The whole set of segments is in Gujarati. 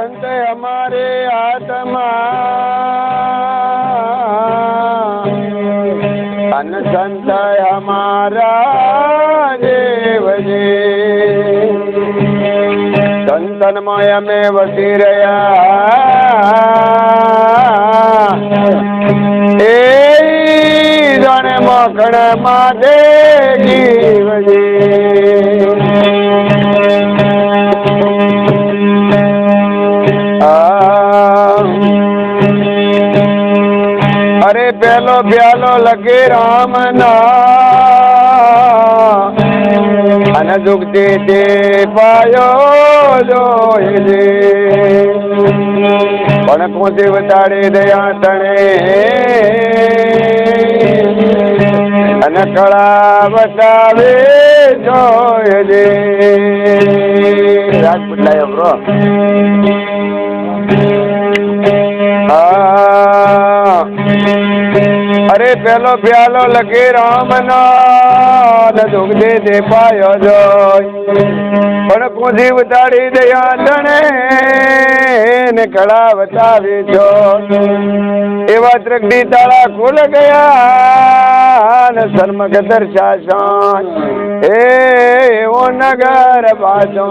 સંત અમારે આત્મા. અન સંત અમારા દેવજે સંતનમય અમે વસી રહ્યા. એ જણ મખણ માધે જીવજે પ્યાલો લગે રામ ના અને દુઃખતે તે પાયો દે પણ કોસે વતાડે દયા તણે. અને કળા બતાવે જોઈ દે રાજપૂત લાયો બ્રો હા. અરે પેલો પ્યાલો લખી રામ નો દે પાયો જોય પણ કુંજી ઉતાડી દયા તણે ને કળા બતાવી જો એવા ત્રગડી તાળા ખુલ ગયા ને સન્મુખ દર્શાસન એ એવો નગર બાજો.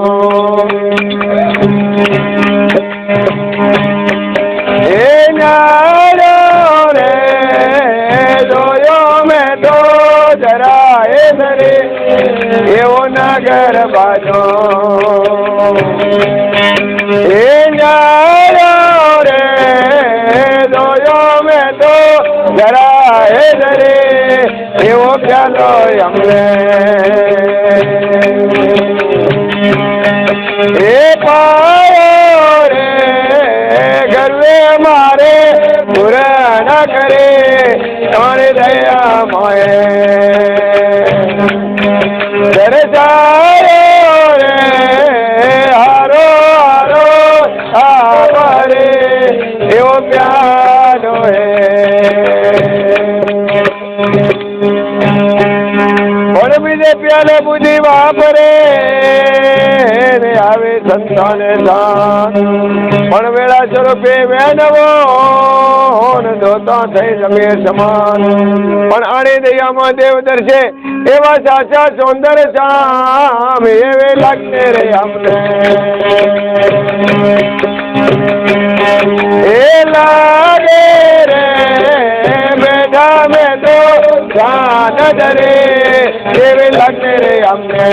એ નારો ધરે એવો નગર બાજો. એ રે, જોયો મેં તો જરા એ ધરે એવો ખ્યાલો અમને. એ પાયો રે, ગરવે મારે પ્યારો હે પણ બીજે પ્યાલે બુદ્ધિ વાપરે ને આવે સંતાને દાન પણ વેળા સ્વરૂપે વેનવો ધોતા થઈ જમે સમાન. પણ આણે દયામાં એવા સાચા સૌંદર્ય સામ એવે લાગને રે અમને. એ રે બેઠા તો જાન એવી લાગે રે અમને.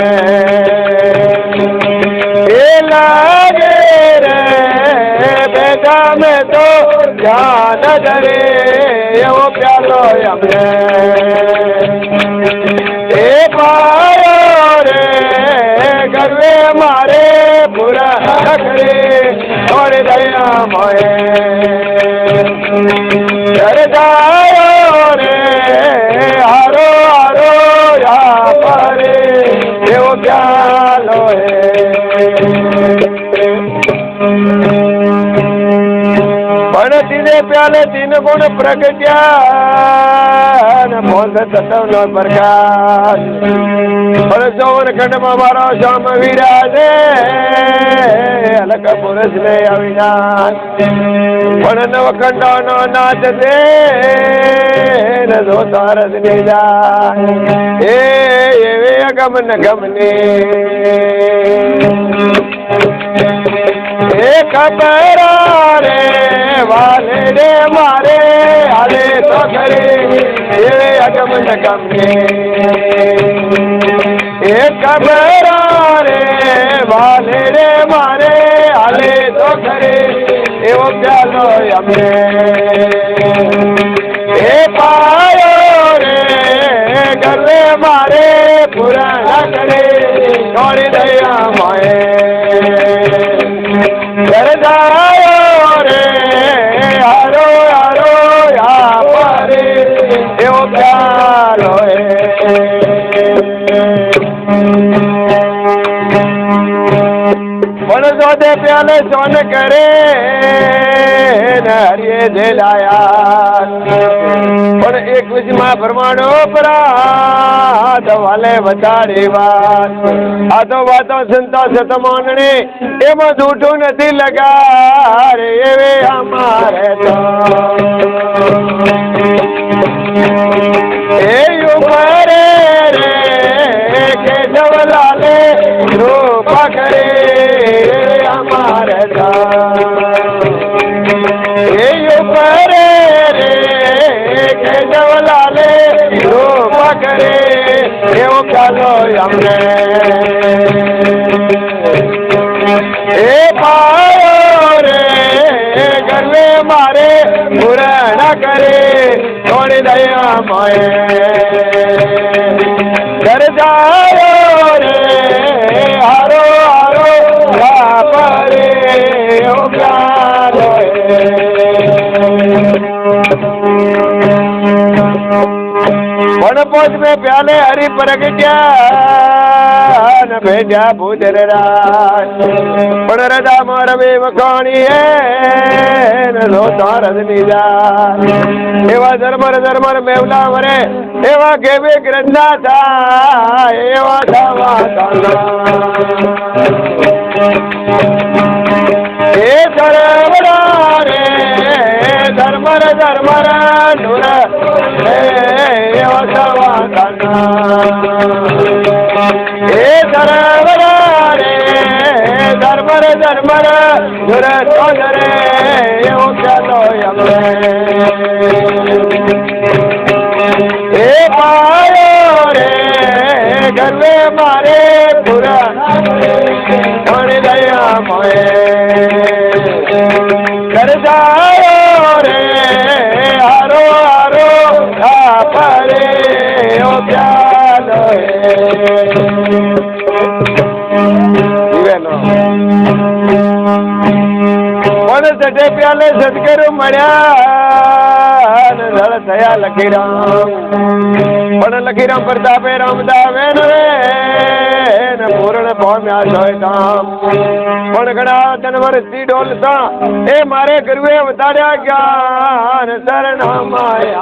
એ રે બેઠા મેં જાન દરે એવો પ્યાલો અમને એ પાયો રે ગરવે મારે પૂરા કરે દયા મોએ તીને પ્યાલે તીન ગુણ પ્રગટ્યા ને મોસ તત્વ નો પ્રકાશ. પણ ચૌવન ખંડમાં મારો શ્યામ વિરાજે. અલગ પુરુષ ને અવિનાશ. પણ નવ ખંડો નો નાચ દે તારસ ને જાય. એ એવે અગમન ગમને. ખબર રે વાલે રે મારે હાલે તો ખરે એવે અગમ ન ગમને એ ખબર રે વાલે રે મારે હાલે તો ખરે એવો પ્યાલો અમને એ પાયો રે ગરવે મારે પૂરા કરે થોડી દયા મોએ घर जा रे यारो करे। પણ એક માં પ્રમાણો પરા વાલે વધારે વાત. આ તો વાતો સંતો સતમાનને એમાં જૂઠું નથી લગારે એવે અમારે તો. અમને એ પાયો રે ગરવે મારે પૂરણ કરે, થોડી દયા મય ઘર જાયો રે, હારો હારો બાપરે ગણપોત મેં પ્યાલે હરિ પ્રગટ્યા ભેટ્યા ભૂદર રાજ. પણ રજા માર મે વખાણી હે લોતા રજની જા એવા ધર્મર ધર્મર મેવલા મરે, એવા કેવે ગ્રંથા થા એવા થવા એ સરવડા રે ધર્મર ધર્મર નુરા. થવા ધરવર રે, ધર્મર ધર્મર નુર રે એવું ચાલો અમને હે પાયો રે ગરવે મારે પૂરા. પણ દયા મોએ જીવેનો પણ સટે પ્યાલે સદગુરુ મળ્યા નળ થયા લખીરામ. પણ લખીરામ પ્રતાપે રામદાવે પૂર્ણ પામ્યા સોય કામ પણ ઘણા તન વર્ષથી ડોલતા એ મારે કરવે વધાર્યા જ્ઞાન શરણામાય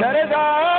Sarada